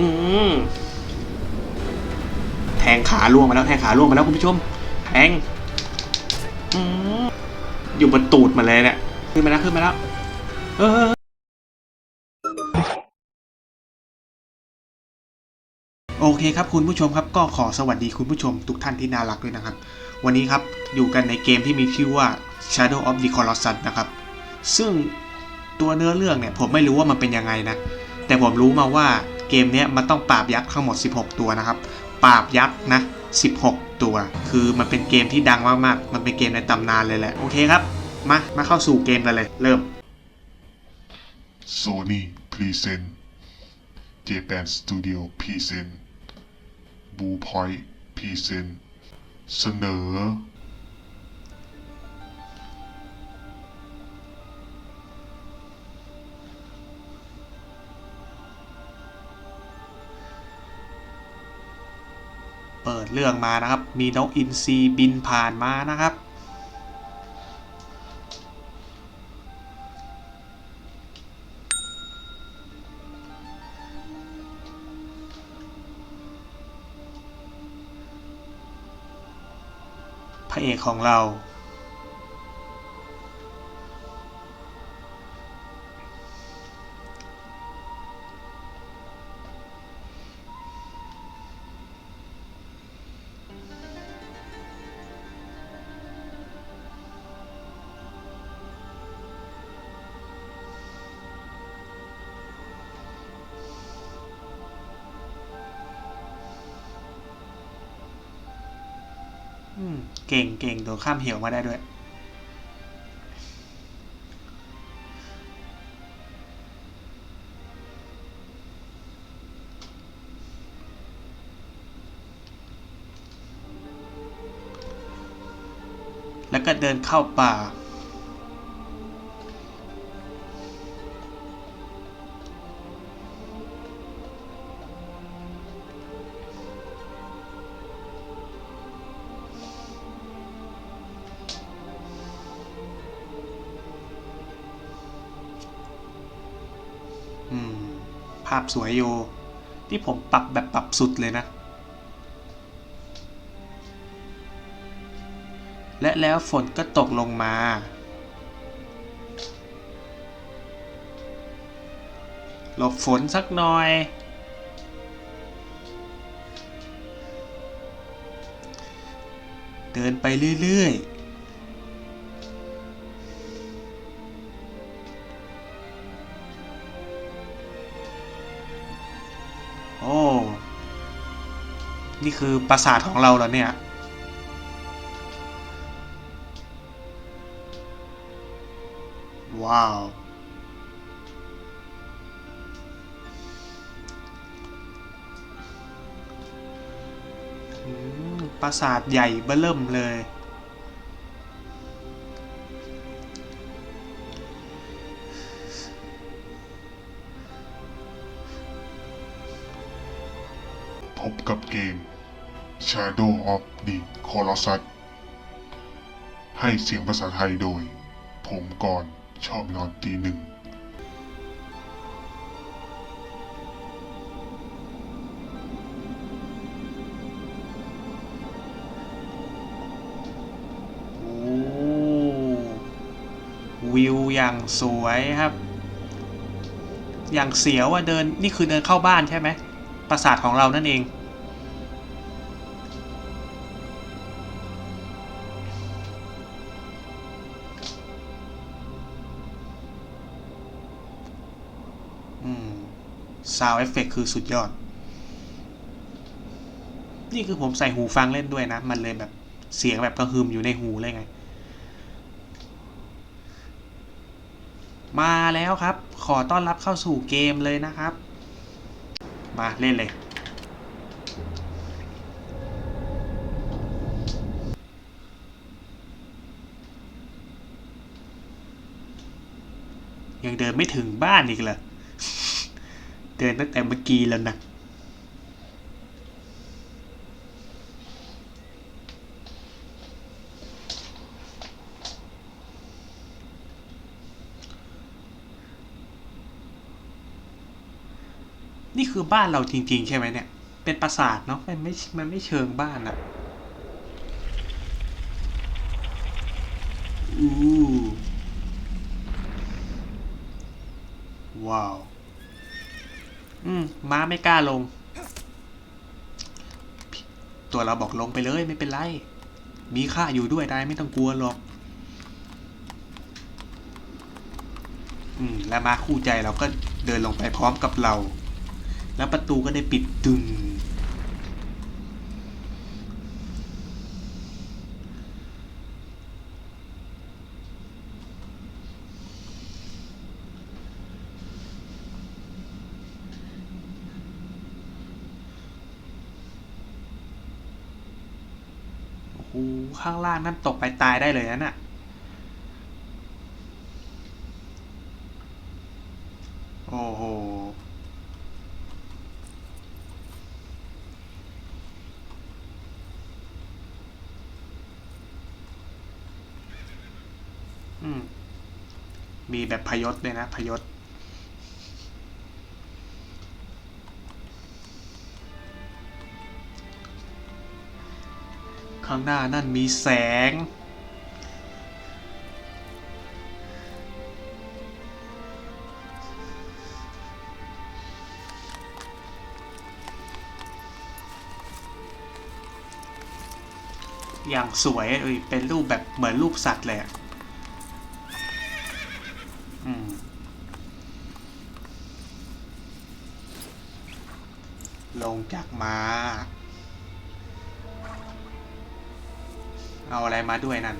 อืมแทงขาล่วงมาแล้วแทงขาล่วงมาแล้วคุณผู้ชมแทงอืมอยู่บนตูดมาเลยเนี่ยขึ้นมาแล้วขึ้นมาแล้ว เออโอเคครับคุณผู้ชมครับก็ขอสวัสดีคุณผู้ชมทุกท่านที่น่ารักด้วยนะครับ วันนี้ครับอยู่กันในเกมที่มีชื่อว่า Shadow of the Colossus นะครับ ซึ่งตัวเนื้อเรื่องเนี่ยผมไม่รู้ว่ามันเป็นยังไงนะ แต่ผมรู้มาว่า เกมเนี้ยมันต้องปราบยักษ์ทั้งหมด 16 ตัวนะครับ ปราบยักษ์นะ 16 ตัว คือมันเป็นเกมที่ดังมากๆ มันเป็นเกมในตำนานเลยแหละ โอเคครับ มา มาเข้าสู่เกมกันเลย เริ่ม Sony Present Japan Studio Present Blue Point Present เสนอ เรื่องมานะครับ มีนกอินทรีบินผ่านมานะครับ พระเอกของเรา เก่งเก่งโดดข้ามเหวมาได้ด้วย แล้วก็เดินเข้าป่า ภาพสวยโย ที่ผมปรับแบบปรับสุดเลยนะ และแล้วฝนก็ตกลงมา หลบฝนสักหน่อย เดินไปเรื่อยๆ นี่คือปราสาทของเราแล้วเนี่ย ว้าว ปราสาทใหญ่เบ้อเริ่มเลย Shadow of the Colossus ให้เสียงภาษาไทยโดย ผมก่อนชอบนอนตีหนึ่งโอ้วิวอย่างสวยครับ อย่างเสียวอะเดินนี่คือเดินเข้าบ้านใช่ไหมปราสาทของเรานั่นเอง ซาวเอฟเฟกคือสุดยอด นี่คือผมใส่หูฟังเล่นด้วยนะ มันเลยแบบเสียงแบบกระหึ่มอยู่ในหูเลยไง มาแล้วครับ ขอต้อนรับเข้าสู่เกมเลยนะครับ มาเล่นเลย ยังเดินไม่ถึงบ้านอีกเหรอ เดินตั้งแต่เมื่อกี้แล้วนะนี่คือบ้านเราจริง ๆ ใช่ไหมเนี่ย เป็นปราสาทเนาะ มันไม่ มันไม่เชิงบ้านอะอู้ว้าว อืมม้าไม่กล้าลง ตัวเราบอกลงไปเลยไม่เป็นไร มีข้าอยู่ด้วยได้ไม่ต้องกลัวหรอก อืม และมาคู่ใจเราก็เดินลงไปพร้อมกับเรา แล้วประตูก็ได้ปิดตึง ข้างล่างนั่นตกไปตายได้เลยนะน่ะโอ้โห อืม มีแบบพยศด้วยนะ พยศ ข้างหน้านั่นมีแสง อย่างสวยเอ้ยเป็นรูปแบบเหมือนรูปสัตว์เลยอะอืมลงจากม้า เอาอะไรมาด้วยนั่น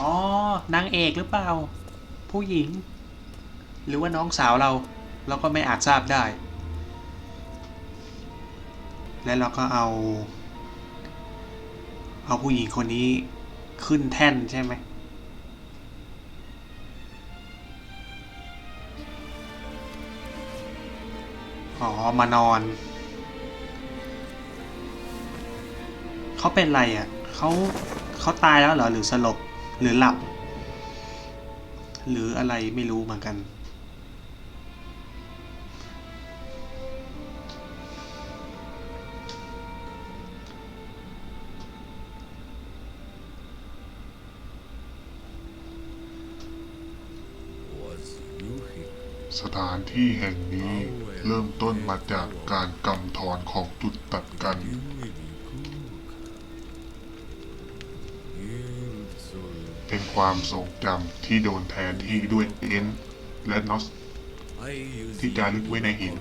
อ๋อ นางเอกหรือเปล่า ผู้หญิง หรือว่าน้องสาวเรา เราก็ไม่อาจทราบได้ และเราก็เอา เอาผู้หญิงคนนี้ขึ้นแท่นใช่ไหมอ๋อ มานอน เขาเป็นไรอะเขาเขาตายแล้วเหรอหรือสลบหรือหลับ หรืออะไรไม่รู้เหมือนกัน สถานที่แห่งนี้เริ่มต้นมาจากการกำธรของจุดตัดกัน เป็นความทรงจำที่โดนแทนที่ด้วยเอ็นและนอสที่จารึกไว้ในหิน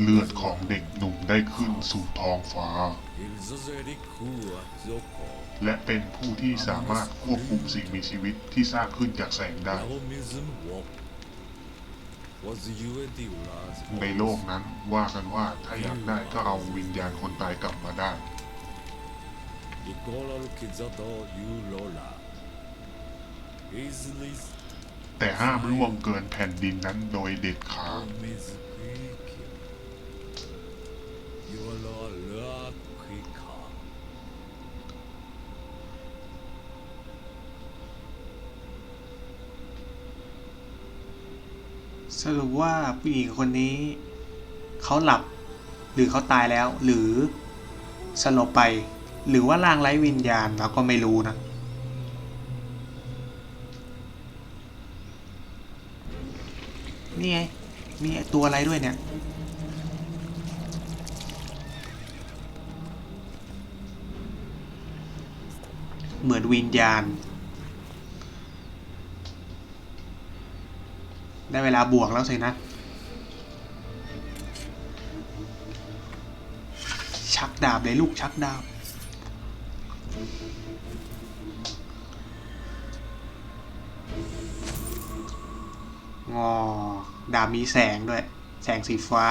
เลือดของเด็กหนุ่มได้ขึ้นสู่ท้องฟ้า และเป็นผู้ที่สามารถควบคุมสิ่งมีชีวิตที่สร้างขึ้นจากแสงได้ ในโลกนั้นว่ากันว่าถ้าอยากได้ก็เอาวิญญาณคนตายกลับมาได้ แต่ห้ามล่วงเกินแผ่นดินนั้นโดยเด็ดขาด Miss Quick You are la quicker สรุปว่าผู้หญิงคนนี้เขาหลับ หรือเขาตายแล้ว หรือสลบไป หรือว่าร่างไร้วิญญาณเราก็ไม่รู้นะนี่ไงมีตัวอะไรด้วยเนี่ย เหมือนวิญญาณ ได้เวลาบวกแล้วสินะ ชักดาบเลยลูกชักดาบ งอดาบมีแสงด้วย แสงสีฟ้า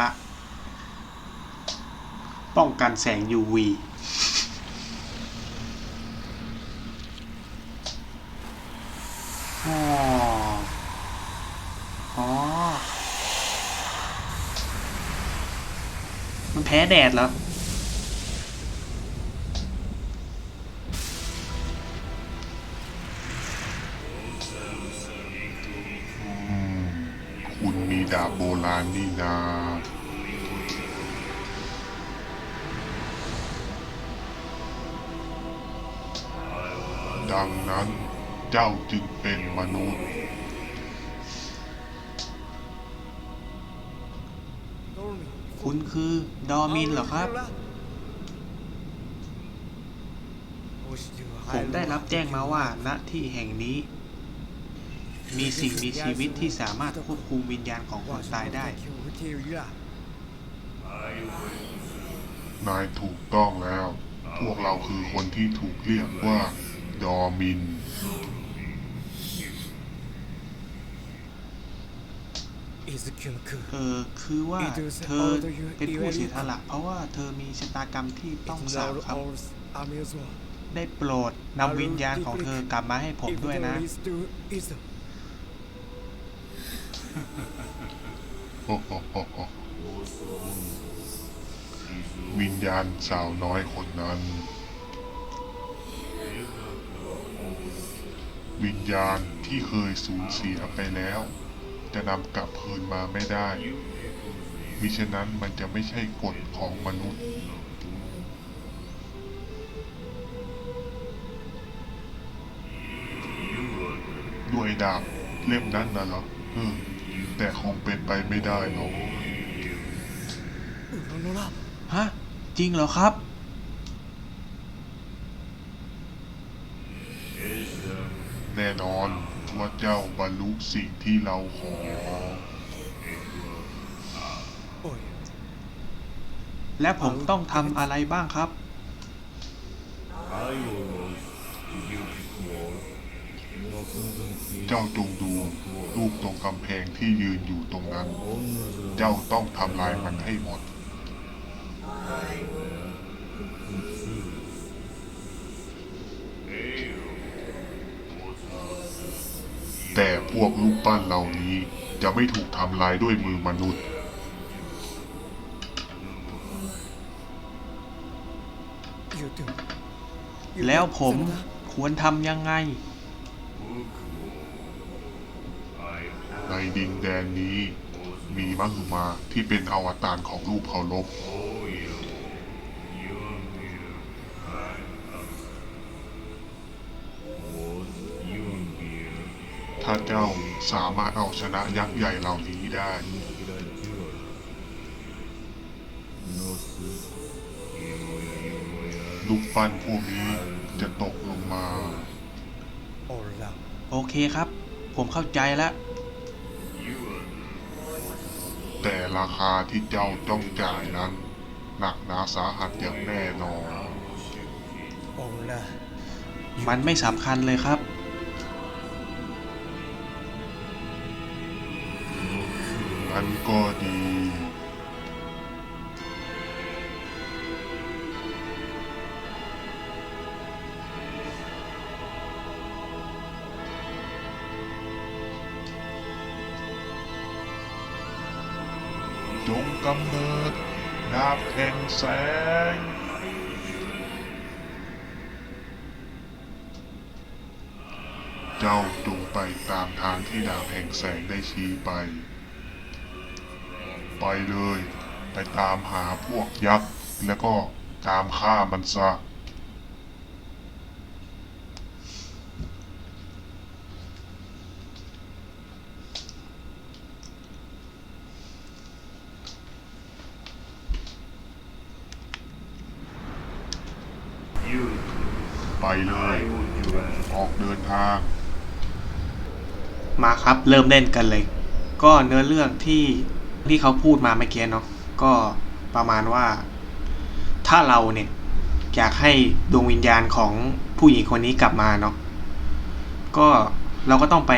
ป้องกันแสง UV อ๋อ อ๋อ มันแพ้แดดเหรออ ราณนี่นาดังนั้นเจ้าจึงเป็นมนุษย์ คุณคือดอมินเหรอครับ ผมได้รับแจ้งมาว่าณที่แห่งนี้ มีสิ่งมีชีวิตที่สามารถควบคุมวิญญาณของคนตายได้ นายถูกต้องแล้ว พวกเราคือคนที่ถูกเรียกว่า ดอมิน เออคือว่าเธอเป็นผู้เสียสละเพราะว่าเธอมีชะตากรรมที่ต้องสาบครับ ได้โปรดนำวิญญาณของเธอกลับมาให้ผมด้วยนะ วิญญาณสาวน้อยคนนั้น วิญญาณที่เคยสูญเสียไปแล้ว จะนำกลับคืนมาไม่ได้ มิฉะนั้นมันจะไม่ใช่กฎของมนุษย์ด้วยดาบเล่มนั้นน่ะเหรอเออ แต่คงเป็นไปไม่ได้หรอกฮะ จริงเหรอครับ แน่นอนว่าเจ้าบรรลุสิ่งที่เราขอ และผมต้องทำอะไรบ้างครับ เจ้าจงดูรูปตรงกำแพงที่ยืนอยู่ตรงนั้น เจ้าต้องทำลายมันให้หมด แต่พวกรูปปั้นเหล่านี้จะไม่ถูกทำลายด้วยมือมนุษย์แล้วผมควรทำยังไง ดินแดนนี้ มีมังคุมาที่เป็นอวตารของรูปเคารพถ้าเจ้าสามารถเอาชนะยักษ์ใหญ่เหล่านี้ได้ ลูกปั้นพวกนี้จะตกลงมา โอเคครับ ผมเข้าใจแล้ว แต่ราคาที่เจ้าต้องจ่ายนั้น หนักหนาสาหัสอย่างแน่นอนมันไม่สำคัญเลยครับ อันก็ดี กำเนิดดาบแห่งแสง เจ้าจงไปตามทางที่ดาบแห่งแสงได้ชี้ไป ไปเลย ไปตามหาพวกยักษ์ แล้วก็ตามฆ่ามันซะ ไปเลย ออกเดินทาง มาครับเริ่มเล่นกันเลย ก็เนื้อเรื่องที่ที่เขาพูดมาเมื่อกี้เนาะก็ประมาณว่า ถ้าเราเนี่ยอยากให้ดวงวิญญาณของผู้หญิงคนนี้กลับมาเนาะก็เราก็ต้องไป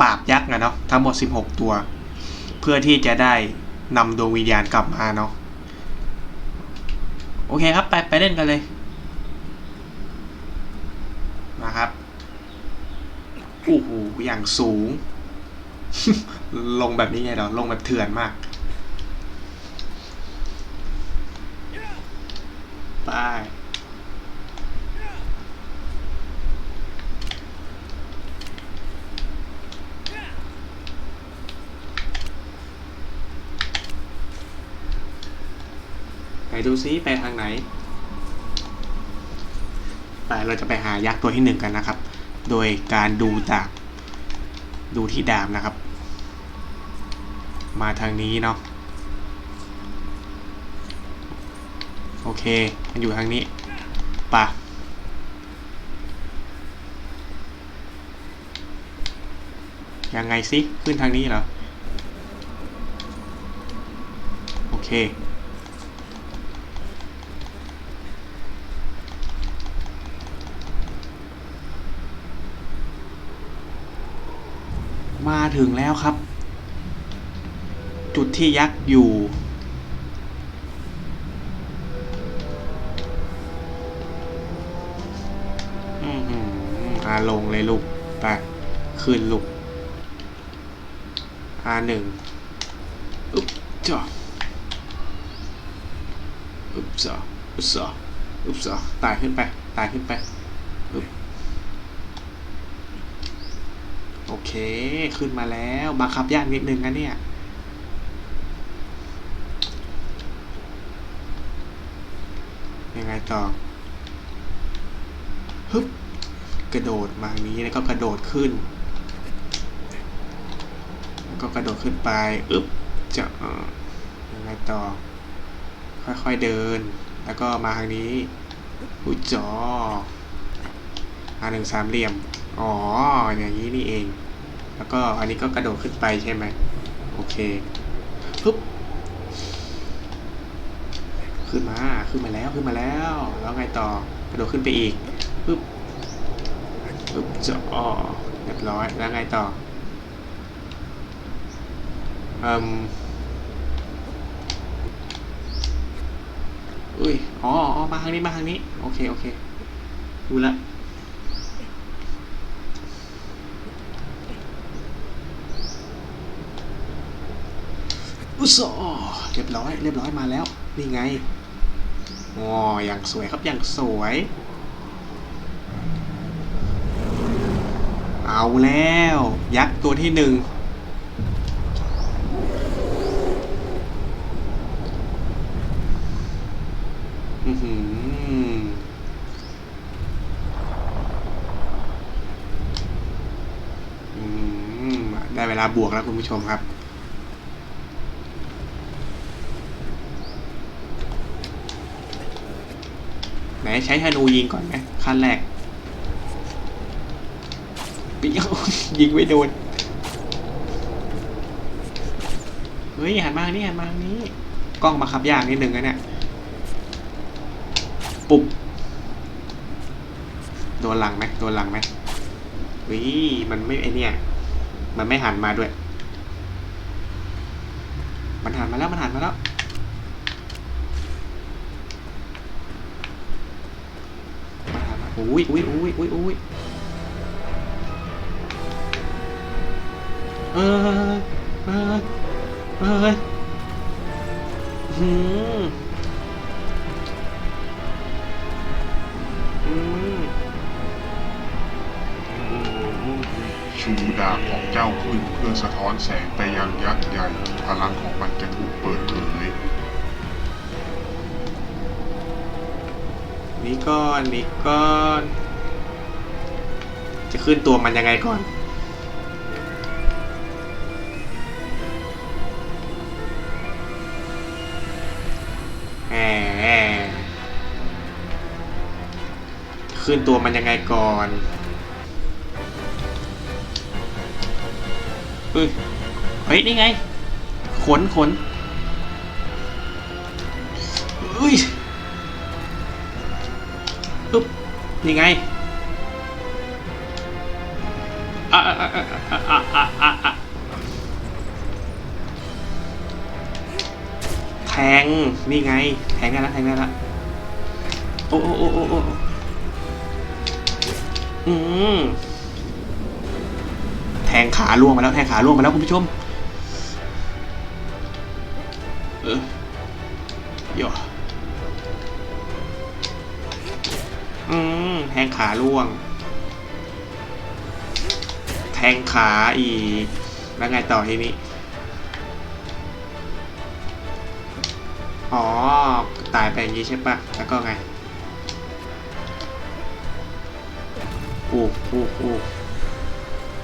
ปราบยักษ์นะเนาะทั้งหมด 16 ตัว เพื่อที่จะได้นำดวงวิญญาณกลับมาเนาะโอเคครับ ไปไปเล่นกันเลย โอ้โหอย่างสูง ลงแบบนี้ไงเราลงแบบเถื่อนมากตายไปดูซิไปทางไหน ไปเราจะไปหายักษ์ตัวที่หนึ่งกันนะครับ โดยการดูดาบ ดูที่ดาบนะครับ มาทางนี้เนาะโอเค มันอยู่ทางนี้ปะยังไงสิ ขึ้นทางนี้เหรอ โอเค มาถึงแล้วครับ จุดที่ยักษ์อยู่ อืมอืมอาลงเลยลูก ไป ขึ้นลูกอาหนึ่งอึ๊บจ้ะอึ๊บจ้ะอึ๊บจ้ะอึ๊บจ้ะตายขึ้นไปตายขึ้นไปอึ๊บโอ เค ขึ้นมาแล้วบังคับยากนิดนึงนะเนี่ย ยังไงต่อฮึบกระโดดมาอย่างนี้แล้วก็กระโดดขึ้น แล้วก็กระโดดขึ้นไปอึ๊บจะยังไงต่อ ค่อยๆเดิน แล้วก็มาทางนี้อุ้ยจออาหนึ่งสามเหลี่ยม อ๋อ อย่างนี้นี่เอง แล้วก็อันนี้ก็กระโดดขึ้นไปใช่ไหมโอเคฮึบขึ้นมาขึ้นมาแล้วขึ้นมาแล้ว แล้วไงต่อกระโดดขึ้นไปอีกปึ๊บปึ๊บจะอ๋อเรียบร้อยแล้วไงต่ออ่มอุ้ยอ๋ออ๋อมาทางนี้มาทางนี้ โอเค โอเค ดูละ อุยสอเรียบร้อย เรียบร้อยมาแล้ว นี่ไงอ๋ออย่างสวยครับอย่างสวย เอาแล้ว ยักษ์ตัวที่หนึ่งหืออืมได้เวลาบวกแล้วคุณผู้ชมครับ ไหน ใช้ธนูยิงก่อนไหมขั้นแรกปิ๊งยิงไม่โดน เฮ้ยหันมาทางนี้หันมาทางนี้ กล้องมาขับยากนิดนึงนะเนี่ย ปุ๊บโดนหลังไหมโดนหลังไหมวิมันไม่ไอเนี่ย มันไม่หันมาด้วย มันหันมาแล้ว มันหันมาแล้ว มาหันมา อุ้ยอุ้ยอุ้ยอุ้ยอุ้ยเออเออเออ นี่ก้อนนี่ก้อน จะขึ้นตัวมันยังไงก่อน แหมขึ้นตัวมันยังไงก่อนเฮ้ยเฮ้ยนี่ไง ขนขน นี่ไงอะอะอะอะอะอะอะอะแทง นี่ไง แทงได้แล้วแทงได้แล้วโอ้โอ้โอ้โอ้โอ้อืมแทงขาล่วงมาแล้วแทงขาล่วงมาแล้วคุณผู้ชม เออย่ แทงขาล่วง แทงขาอีก แล้วไงต่อทีนี้ อ๋อ ตายไปอย่างนี้ใช่ปะแล้วก็ไงโอ้โอ้โอ้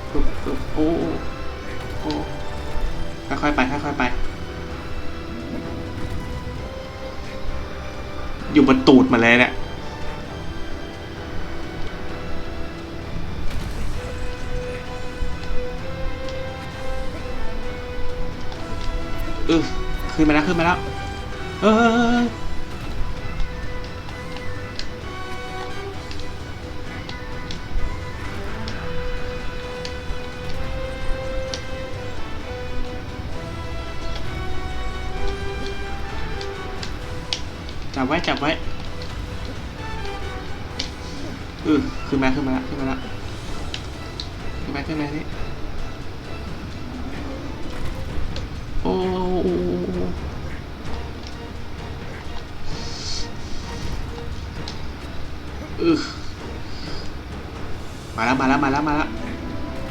โอ้โอ้โอ้ค่อยๆไปค่อยๆไป อยู่บนตูดมาเลยเนี่ย เออขึ้นมาแล้วขึ้นมาแล้ว เออจับไว้จับไว้เออขึ้นมาขึ้นมาแล้วขึ้นมาแล้วขึ้นมาขึ้นมานี่ มาแล้วมาแล้วมาแล้วมาแล้ว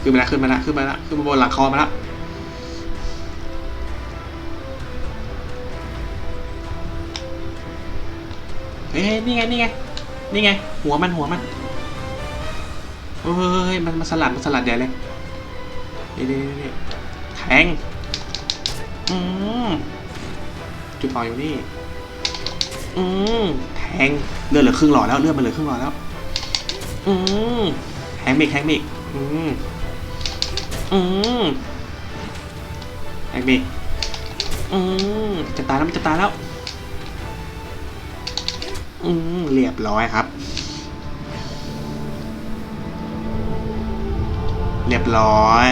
ขึ้นมาแล้วขึ้นมาแล้วขึ้นมาแล้วขึ้นมาบนหลังคอมาแล้วเฮ้ยนี่ไงนี่ไงนี่ไง หัวมันหัวมันเฮ้ยมันมาสลัดมันสลัดใหญ่เลยนี่นี่นี่แทงอืมจุดอ่ออยู่นี่อืมแทงเลือดเหลือครึ่งหลอดแล้วเลือดมันเหลือครึ่งหลอดแล้วอืม งเบรกแทงเบรกอืมอืมแทงเบรกอืมจะตายแล้วมันจะตายแล้ว อืมเรียบร้อยครับ เรียบร้อย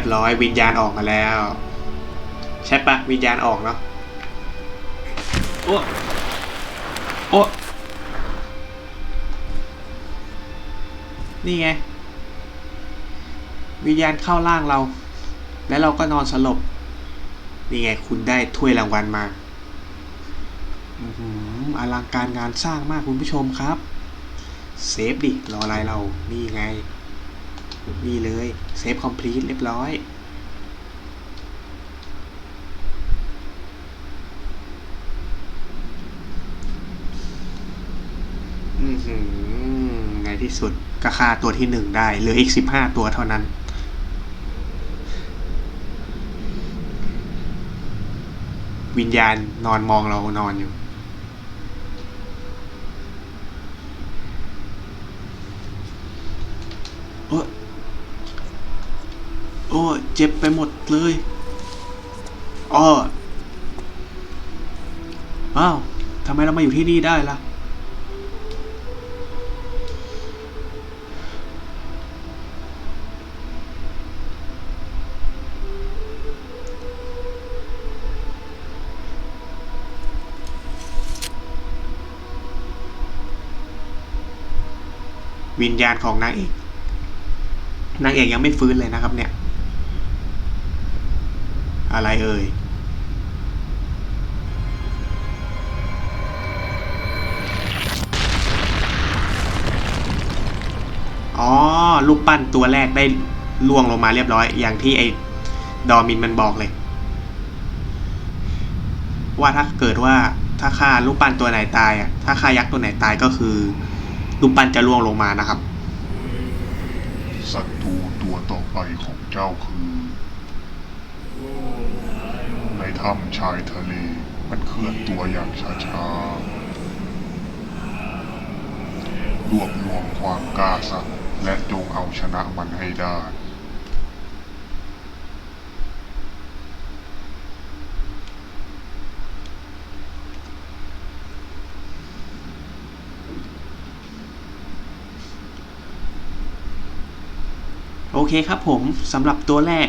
ยบร้อยวิญญาณออกมาแล้ว ใช่ปะวิญญาณออกเนาะโอ้โอ้นี่ไง วิญญาณเข้าร่างเรา แล้วเราก็นอนสลบ นี่ไงคุณได้ถ้วยรางวัลมาอื้อหืออลังการงานสร้างมากคุณผู้ชมครับ เซฟดิ รออะไรเรา นี่ไง นี่เลยเซฟคอมพลีทเรียบร้อยในที่สุดก็ฆ่าตัวที่หนึ่งได้เหลืออีกสิบห้าตัวเท่านั้น วิญญาณนอนมองเรานอนอยู่ โอ้โอ้เจ็บไปหมดเลยอ้ออ้าวทำไมเรามาอยู่ที่นี่ได้ล่ะ วิญญาณของนางเอกนางเอกยังไม่ฟื้นเลยนะครับเนี่ย อะไรเอ่ยอ๋อรูปปั้นตัวแรกได้ล่วงลงมาเรียบร้อย อย่างที่ไอ้ดอมินมันบอกเลย ว่าถ้าเกิดว่าถ้าฆ่ารูปปั้นตัวไหนตายอะถ้าฆ่ายักษ์ตัวไหนตายก็คือรูปปั้นจะล่วงลงมานะครับศัตรูตัวต่อไปของเจ้าคือ ใน ถ้ำชายทะเล มันเคลื่อนตัวอย่างช้าๆ รวบรวมความกล้าสักและจงเอาชนะมันให้ได้โอเคครับผมสำหรับตัวแรก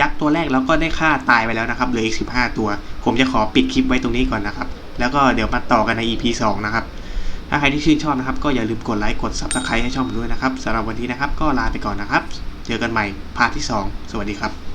ยักษ์ตัวแรกเราก็ได้ฆ่าตายไปแล้วนะครับเหลืออีก 15 ตัว ผมจะขอปิดคลิปไว้ตรงนี้ก่อนนะครับ แล้วก็เดี๋ยวมาต่อกันใน EP 2 นะครับ ถ้าใครที่ชื่นชอบนะครับ ก็อย่าลืมกดไลค์กด Subscribe ให้ช่องผมด้วยนะครับสำหรับวันนี้นะครับ ก็ลาไปก่อนนะครับ เจอกันใหม่พาร์ทที่ 2 สวัสดีครับ